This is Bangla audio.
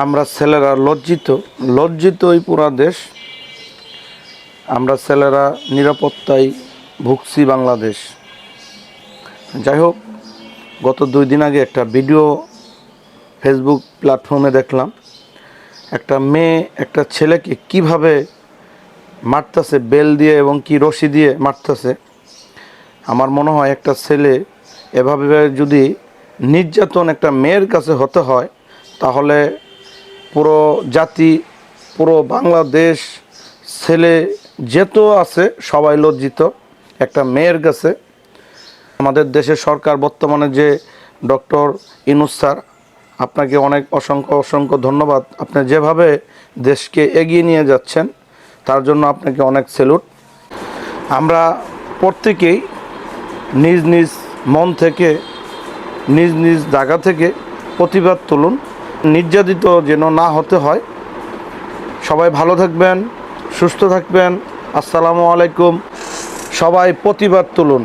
আমরা ছেলেরা লজ্জিত লজ্জিত এই পুরা দেশ। আমরা ছেলেরা নিরাপত্তায় ভুগছি বাংলাদেশ। যাই হোক, গত দুই দিন আগে একটা ভিডিও ফেসবুক প্ল্যাটফর্মে দেখলাম। একটা মেয়ে, একটা ছেলেকে কীভাবে মারতেছে, বেল দিয়ে এবং কি রশি দিয়ে মারতেছে। আমার মনে হয় একটা ছেলে এভাবে যদি নির্যাতন একটা মেয়ের কাছে হতে হয়, তাহলে পুরো জাতি, পুরো বাংলাদেশ, ছেলে যেত আছে, সবাই লজ্জিত। একটা মেয়ের কাছে আমাদের দেশের সরকার বর্তমানে যে ডক্টর ইনুস স্যার, আপনাকে অনেক অসংখ্য অসংখ্য ধন্যবাদ। আপনি যেভাবে দেশকে এগিয়ে নিয়ে যাচ্ছেন, তার জন্য আপনাকে অনেক স্যালুট আমরা প্রত্যেকেই নিজ নিজ মন থেকে, নিজ নিজ জায়গা থেকে প্রতিবাদ তুলুন। নির্যাতিত যেন না হতে হয়। সবাই ভালো থাকবেন, সুস্থ থাকবেন। আসসালামু আলাইকুম। সবাই প্রতিবাদ তুলুন।